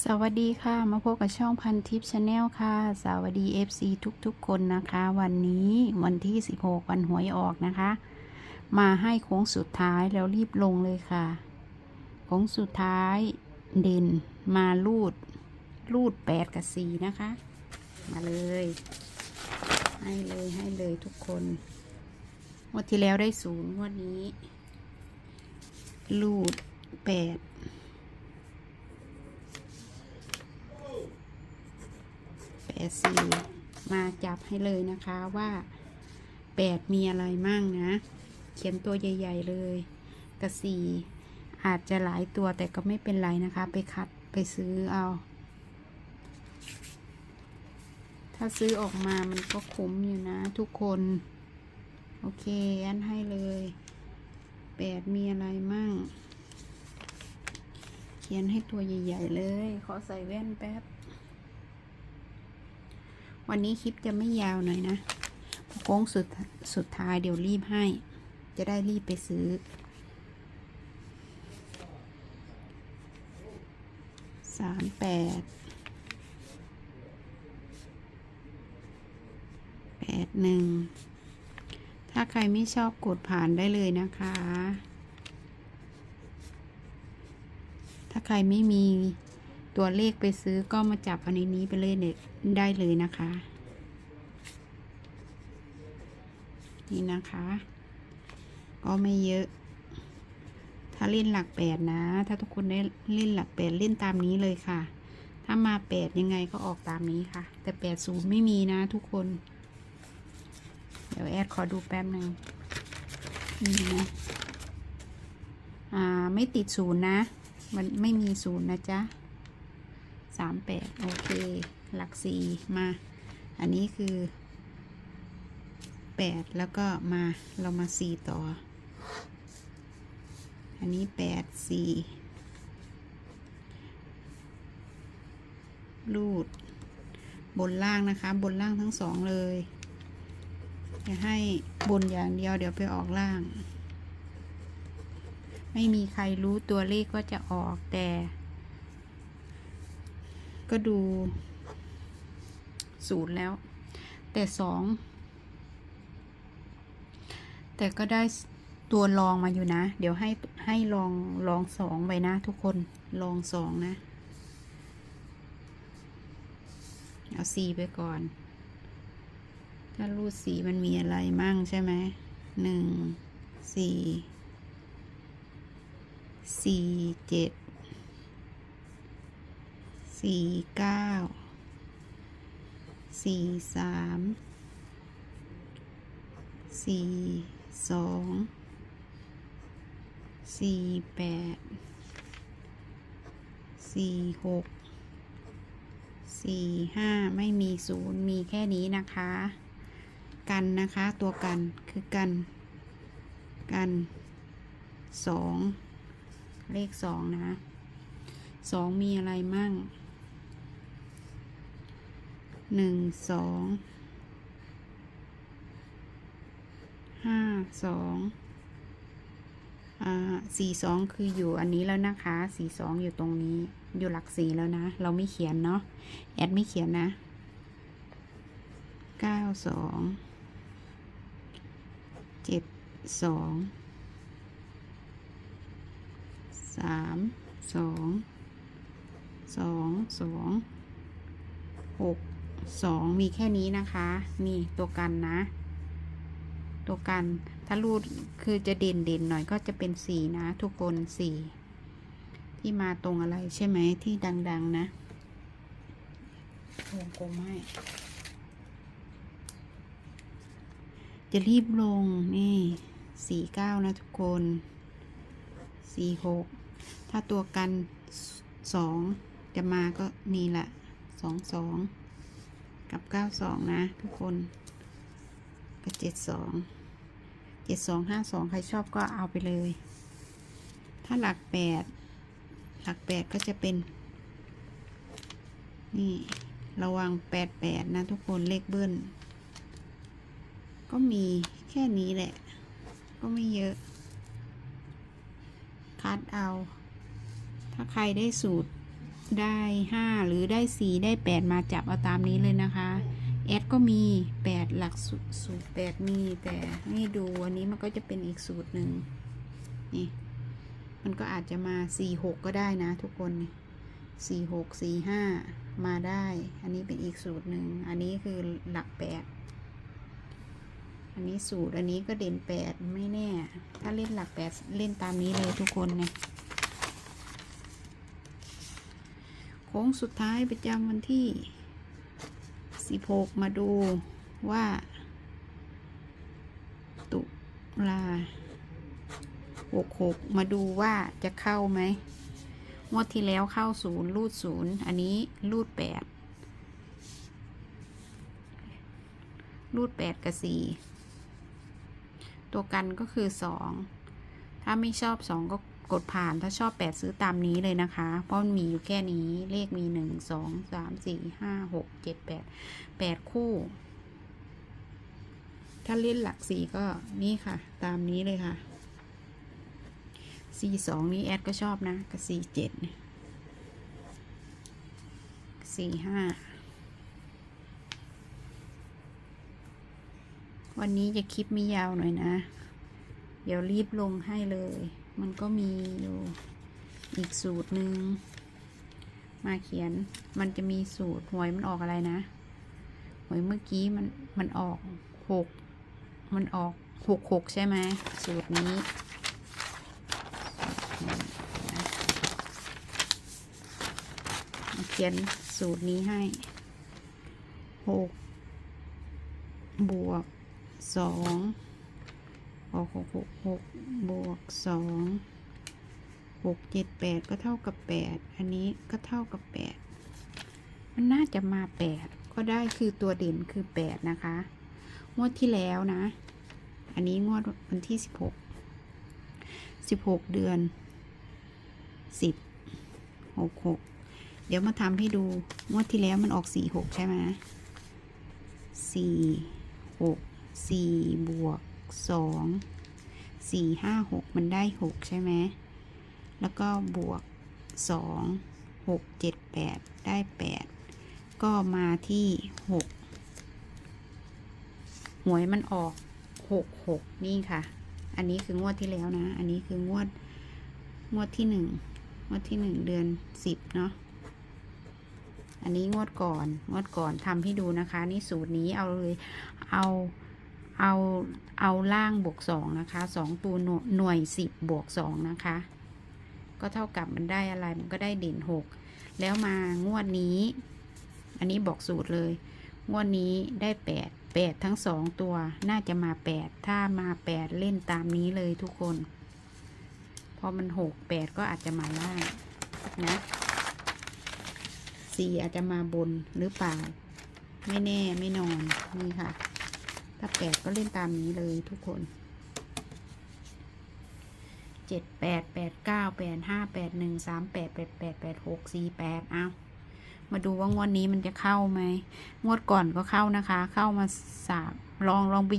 สวัสดีค่ะ มาพบกับช่องพันทิปชาแนลค่ะ สวัสดี FC ทุกๆ คนนะคะ วันนี้วันที่ 16 วันหวยออกนะคะ มาให้โค้งสุดท้ายแล้วรีบลงเลยค่ะโค้งสุดท้ายเด่นมาลูด ลูด 8 กับ 4 นะคะ มาเลย ให้เลยให้เลยทุกคนงวันที่แล้วได้ศูนย์งวันนี้ ลูด 8 แป ดสี่มาจับให้เลยนะคะว่าแปดมีอะไรมั่งนะ เขียนตัวใหญ่ ๆ เลยกระสี่อาจจะหลายตัวแต่ก็ไม่เป็นไรนะคะ ไปคัดไปซื้อเอา ถ้าซื้อออกมามันก็คุ้มอยู่นะทุกคน โอเค อันให้เลยแปดมีอะไรมั่ง เขียนให้ตัวใหญ่ ๆ เลย ขอใส่แว่นแป๊บ วันนี้คลิปจะไม่ยาวหน่อยนะโค้งสุดสุดท้ายเดี๋ยวรีบให้ จะได้รีบไปซื้อ สามแปด แปดหนึ่ง ถ้าใครไม่ชอบกดผ่านได้เลยนะคะ ถ้าใครไม่มี ตัวเลขไปซื้อก็มาจับอันนี้ไปเลยเนี่ยได้เลยนะคะ นี่นะคะ ก็ไม่เยอะ ถ้าเล่นหลักแปดนะ ถ้าทุกคนได้เล่นหลักแปดเล่นตามนี้เลยค่ะ ถ้ามาแปดยังไงก็ออกตามนี้ค่ะ แต่แปดศูนย์ไม่มีนะทุกคน เดี๋ยวแอดขอดูแป๊บหนึ่งนี่นะอ่าไม่ติดศูนย์นะ มันไม่มีศูนย์นะจ๊ะ สามแปดโอเค หลักสี่มา อันนี้คือแปดแล้วก็มาเรามาสี่ต่อ อันนี้แปดสี่รูด บนล่างนะคะ บนล่างทั้งสองเลยจะให้บนอย่างเดียวเดี๋ยวไปออกล่าง ไม่มีใครรู้ตัวเลขว่าจะออกแต่ ก็ดูศูนย์แล้ว แต่สองแต่ก็ได้ตัวลองมาอยู่นะ เดี๋ยวให้ให้ลองลองสองไปนะทุกคนลองสองนะ เอาสี่ไปก่อน ถ้ารูดสีมันมีอะไรมั่งใช่ไหมหนึ่งสี่สี่เจ็ด สี่เก้าสี่สามสี่สองสี่แปดสี่หกสี่ห้าไม่มีศูนย์มีแค่นี้นะคะ กันนะคะตัวกันคือกัน กันสองเลขสองนะสองมีอะไรมั่ง หนึ่งสองห้าสองอ่าสี่สองคืออยู่อันนี้แล้วนะคะสี่สองอยู่ตรงนี้อยู่หลักสี่แล้วนะ เราไม่เขียนเนาะแอดไม่เขียนนะเก้าสองเจ็ดสองสามสองสองสองหก สองมีแค่นี้นะคะ นี่ตัวกันนะ ตัวกันถ้ารูดคือจะเด่นเด่นหน่อยก็จะเป็นสี่นะ ทุกคนสี่ที่มาตรงอะไรใช่ไหมที่ดัง ๆ นะวงกลมให้จะรีบลงนี่สี่เก้านะทุกคนสี่หกถ้าตัวกันสองจะมาก็นี่แหละสองสอง กับเก้าสองนะ ทุกคนก็เจ็ดสองเจ็ดสองห้าสองใครชอบก็เอาไปเลย ถ้าหลักแปดหลักแปดก็จะเป็น นี่ระวังแปดแปดนะ ทุกคนเลขเบิ้ล ก็มีแค่นี้แหละ ก็ไม่เยอะ คัดเอา ถ้าใครได้สูตร ได้ห้าหรือได้สี่ได้แปดมาจับเอาตามนี้เลยนะคะแอดก็มีแปดหลักสูตรแปดมีแต่ให้ดูอันนี้มันก็จะเป็นอีกสูตรหนึ่งนี่มันก็อาจจะมาสี่หกก็ได้นะทุกคนสี่หกสี่ห้ามาได้ อันนี้เป็นอีกสูตรหนึ่งอันนี้คือหลักแปดอันนี้สูตรอันนี้ก็เด่นแปดไม่แน่ ถ้าเล่นหลักแปดเล่นตามนี้เลยทุกคนเนี่ยโค้งสุดท้ายประจำวันที่สิบหกมาดูว่า ตุลาหกหกมาดูว่าจะเข้าไหมงวดที่แล้วเข้าศูนย์รูดศูนย์อันนี้รูดแปดรูดแปดกับสี่ตัวกันก็คือสองถ้าไม่ชอบสองก็ กดผ่านถ้าชอบแปดซื้อตามนี้เลยนะคะ เพราะมันมีอยู่แค่นี้เลขมีหนึ่งสองสามสี่ห้าหกเจ็ดแปดแปดคู่ ถ้าเล่นหลักสี่ก็นี่ค่ะ ตามนี้เลยค่ะสี่สองนี้แอดก็ชอบนะ กับสี่เจ็ดสี่ห้าวันนี้จะคลิปไม่ยาวหน่อยนะ เดี๋ยวรีบลงให้เลย มันก็มีอยู่อีกสูตรหนึ่งมาเขียนมันจะมีสูตรหวยมันออกอะไรนะหวยเมื่อกี้มันมันออกหกมันออกหกหกใช่ไหมสูตรนี้เขียนสูตรนี้ให้หกบวกสอง ออกหกหกหกบวกสองหกเจ็ดแปดก็เท่ากับแปดอันนี้ก็เท่ากับแปดมันน่าจะมาแปดก็ได้คือตัวเด่นคือแปดนะคะ งวดที่แล้วนะ อันนี้งวดวันที่สิบหกสิบหกเดือนสิบหกหกเดี๋ยวมาทำให้ดู งวดที่แล้วมันออกสี่หกใช่ไหมสี่หกสี่บวก สองสี่ห้าหกมันได้หกใช่ไหมแล้วก็บวกสองหกเจ็ดแปดได้แปดก็มาที่หกหวยมันออกหกหกนี่ค่ะ อันนี้คืองวดที่แล้วนะ อันนี้คืองวดงวดที่หนึ่งงวดที่หนึ่งเดือนสิบเนาะอันนี้งวดก่อน งวดก่อนทำให้ดูนะคะ นี่สูตรนี้เอาเลย เอา เอาเอาล่างบวกสองนะคะสองตัวหน่วยสิบบวกสองนะคะ ก็เท่ากับมันได้อะไรมันก็ได้เด่นหกแล้วมางวดนี้ อันนี้บอกสูตรเลย งวดนี้ได้แปดแปดทั้งสองตัวน่าจะมาแปดถ้ามาแปดเล่นตามนี้เลยทุกคน พอมันหกแปดก็อาจจะมาล่างนะสี่อาจจะมาบนหรือเปล่า ไม่แน่ไม่นอน นี่ค่ะ ถ้าแปดก็เล่นตามนี้เลยทุกคนเจ็ดแปดแปดเก้าแปดห้าแปดหนึ่งสามแปดแปดแปดแปดหกสี่แปดเอามาดูว่างวดนี้มันจะเข้าไหม งวดก่อนก็เข้านะคะ เข้ามาสามลองลองไป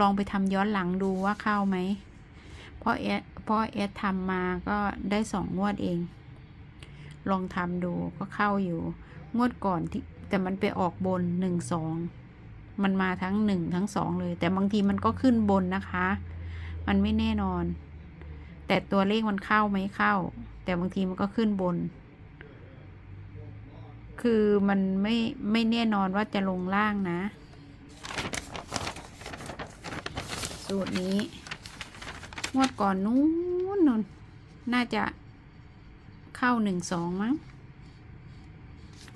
ลองไปทำย้อนหลังดูว่าเข้าไหม เพราะเอสเพราะเอสทำมาก็ได้สองงวดเอง ลองทำดูก็เข้าอยู่ งวดก่อนที่แต่มันไปออกบนหนึ่งสอง มันมาทั้งหนึ่งทั้งสองเลย แต่บางทีมันก็ขึ้นบนนะคะ มันไม่แน่นอน แต่ตัวเลขมันเข้าไหมเข้า แต่บางทีมันก็ขึ้นบน คือมันไม่ไม่แน่นอนว่าจะลงล่างนะ สูตรนี้ งวดก่อนนู้นนนน่าจะเข้าหนึ่งสองมั้ง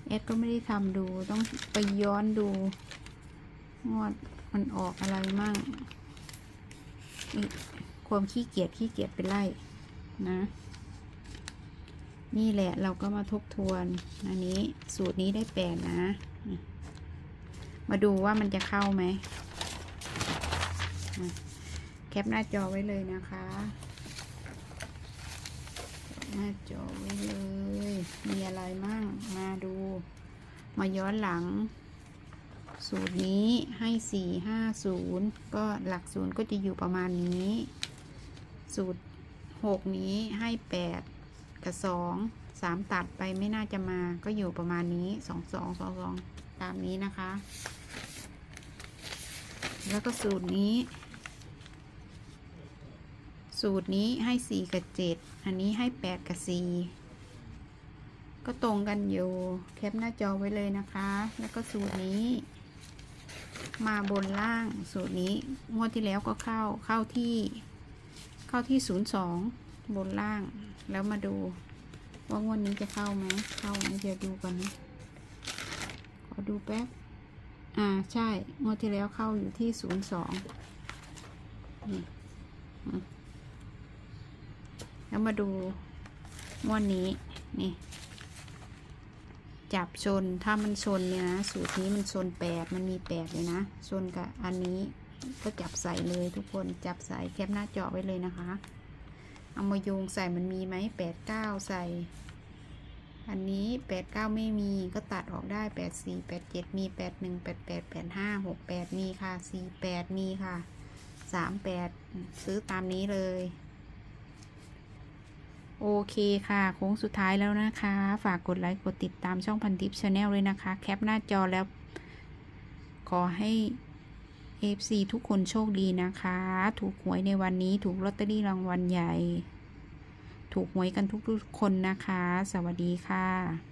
เอสก็ไม่ได้ทำดูต้องไปย้อนดู งวดมันออกอะไรมั่งความขี้เกียจขี้เกียจไปไล่นะ นี่แหละเราก็มาทบทวนอันนี้สูตรนี้ได้แปดนะ มาดูว่ามันจะเข้าไหมแคปหน้าจอไว้เลยนะคะหน้าจอไว้เลย มีอะไรมั่ง มาดู มาย้อนหลัง สูตรนี้ให้สี่ห้าศูนย์ก็หลักศูนย์ก็จะอยู่ประมาณนี้ สูตรหกนี้ให้แปดกับสองสามตัดไปไม่น่าจะมาก็อยู่ประมาณนี้สองสองสองสองตามนี้นะคะ แล้วก็สูตรนี้ สูตรนี้ให้สี่กับเจ็ดอันนี้ให้แปดกับสี่ก็ตรงกันอยู่ แคปหน้าจอไว้เลยนะคะ แล้วก็สูตรนี้ มาบนล่างสูตรนี้งวดที่แล้วก็เข้าเข้าที่ เข้าที่ศูนย์สองบนล่าง แล้วมาดู ว่างวดนี้จะเข้าไหมเข้าไหมเดี๋ยวดูก่อนนะขอดูแป๊บอ่าใช่งวดที่แล้วเข้าอยู่ที่ศูนย์สองนี่แล้วมาดูงวดนี้นี่ จับชนถ้ามันชนเนี่ยนะสูตรนี้มันชนแปดมันมีแปดเลยนะชนกับอันนี้ก็จับใส่เลยทุกคนจับใส่แคปหน้าจอไว้เลยนะคะ เอามาโยงใส่มันมีไหมแปดเก้าใส่ อันนี้แปดเก้าไม่มีก็ตัดออกได้แปดสี่แปดเจ็ดมีแปดหนึ่งแปดแปดแปดห้าหกแปดมีค่ะสี่แปดมีค่ะสามแปดซื้อตามนี้เลย โอเคค่ะ โค้งสุดท้ายแล้วนะคะ ฝากกดไลค์ กดติดตามช่องพันทิปชาแนลเลยนะคะ แคปหน้าจอแล้ว ขอให้ FC ทุกคนโชคดีนะคะ ถูกหวยในวันนี้ ถูกลอตเตอรี่รางวัลใหญ่ ถูกหวยกันทุกๆคนนะคะ สวัสดีค่ะ